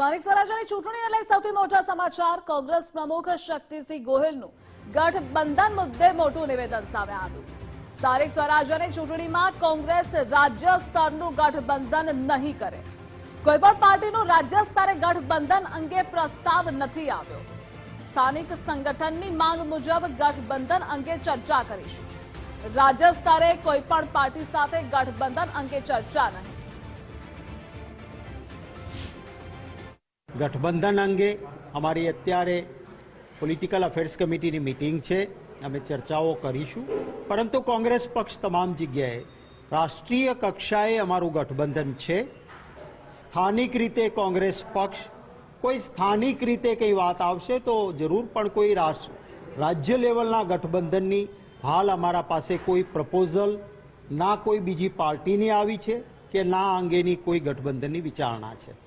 સ્થાનિક સ્વરાજ્યની ચૂંટણીને લઈ સૌથી મોટા સમાચાર, કોંગ્રેસ પ્રમુખ શક્તિસિંહ ગોહિલનું ગઠબંધન મુદ્દે મોટું નિવેદન સામે આવ્યું. સ્થાનિક સ્વરાજ્યની ચૂંટણીમાં કોંગ્રેસ રાજ્ય સ્તરનું ગઠબંધન નહીં કરે. કોઈપણ પાર્ટીનું રાજ્ય સ્તરે ગઠબંધન અંગે પ્રસ્તાવ નથી આવ્યો. સ્થાનિક સંગઠનની માંગ મુજબ ગઠબંધન અંગે ચર્ચા કરીશું. રાજ્ય સ્તરે કોઈપણ પાર્ટી સાથે ગઠબંધન અંગે ચર્ચા નહીં. ગઠબંધન અંગે અમારી અત્યારે પોલિટિકલ અફેર્સ કમિટીની મિટિંગ છે. અમે ચર્ચાઓ કરીશું. પરંતુ કોંગ્રેસ પક્ષ તમામ જગ્યાએ રાષ્ટ્રીય કક્ષાએ અમારું ગઠબંધન છે. સ્થાનિક રીતે કોંગ્રેસ પક્ષ કોઈ સ્થાનિક રીતે કંઈ વાત આવશે તો જરૂર પણ કોઈ રાષ્ટ્ર, રાજ્ય લેવલના ગઠબંધનની હાલ અમારા પાસે કોઈ પ્રપોઝલ ના કોઈ બીજી પાર્ટીની આવી છે કે ના અંગેની કોઈ ગઠબંધનની વિચારણા છે.